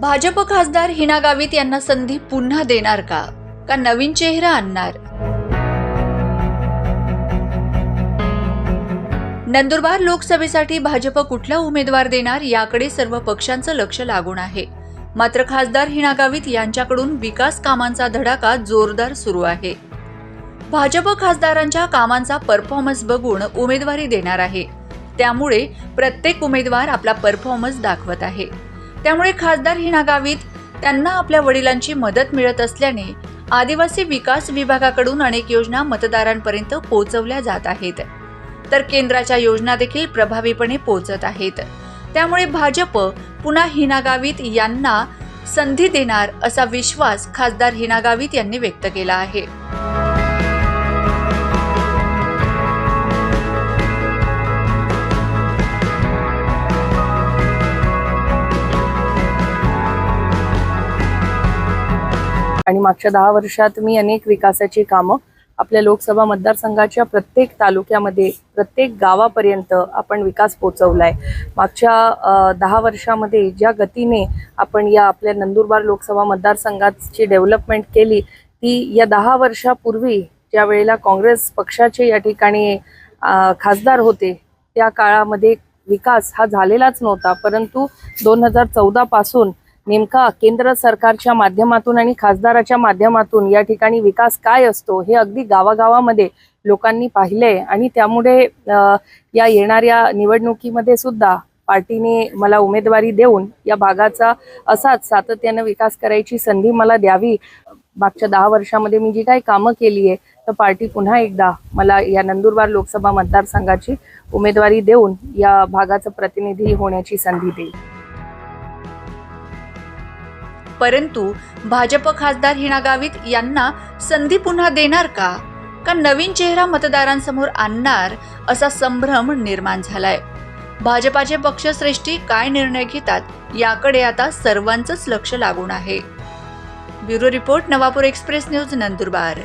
भाजप खासदार हिना गावित यांना संधी पुन्हा देणार का? का नवीन चेहरा आणणार? नंदुरबार लोकसभेसाठी भाजप कुठला उमेदवार देणार याकडे सर्व पक्षांचं लक्ष लागून आहे. मात्र खासदार हिना गावित यांच्याकडून विकास कामांचा धडाका जोरदार सुरू आहे. भाजप खासदारांच्या कामांचा परफॉर्मन्स बघून उमेदवारी देणार आहे. त्यामुळे प्रत्येक उमेदवार आपला परफॉर्मन्स दाखवत आहे. त्यामुळे खासदार हिना गावित त्यांना आपल्या वडिलांची मदत मिळत असल्याने आदिवासी विकास विभागाकडून अनेक योजना मतदारांपर्यंत पोहोचवल्या जात आहेत. तर केंद्राच्या योजना देखील प्रभावीपणे पोहोचत आहेत. त्यामुळे भाजप पुन्हा हिना गावित यांना संधी देणार असा विश्वास खासदार हिना गावित यांनी व्यक्त केला आहे. आणि मागच्या दहा वर्षात मी अनेक विकासाची कामं आपल्या लोकसभा मतदारसंघाच्या प्रत्येक तालुक्यामध्ये प्रत्येक गावापर्यंत आपण विकास पोचवलाय. मागच्या दहा वर्षामध्ये ज्या गतीने आपण या आपल्या नंदुरबार लोकसभा मतदारसंघाची डेव्हलपमेंट केली ती या दहा वर्षापूर्वी ज्या वेळेला काँग्रेस पक्षाचे या ठिकाणी खासदार होते त्या काळामध्ये विकास हा झालेलाच नव्हता. परंतु दोन हजार चौदापासून नेमका केंद्र सरकारच्या माध्यमातून आणि खासदाराच्या माध्यमातून या ठिकाणी विकास काय असतो हे अगदी गावागावामध्ये लोकांनी पाहिलंय. आणि त्यामुळे या येणाऱ्या निवडणुकीमध्ये सुद्धा पार्टीने मला उमेदवारी देऊन या भागाचा असाच सातत्यानं विकास करायची संधी मला द्यावी. मागच्या दहा वर्षामध्ये मी जी काही कामं केली आहे तर पार्टी पुन्हा एकदा मला या नंदुरबार लोकसभा मतदारसंघाची उमेदवारी देऊन या भागाचं प्रतिनिधी होण्याची संधी देईल. परंतु भाजप खासदार हिना गावित यांना संधी पुन्हा देणार का? का नवीन चेहरा मतदारांसमोर आणणार असा संभ्रम निर्माण झालाय? भाजपाचे पक्षश्रेष्ठी काय निर्णय घेतात याकडे आता सर्वांचंच लक्ष लागून आहे. Bureau report Navapur express news Nandurbar.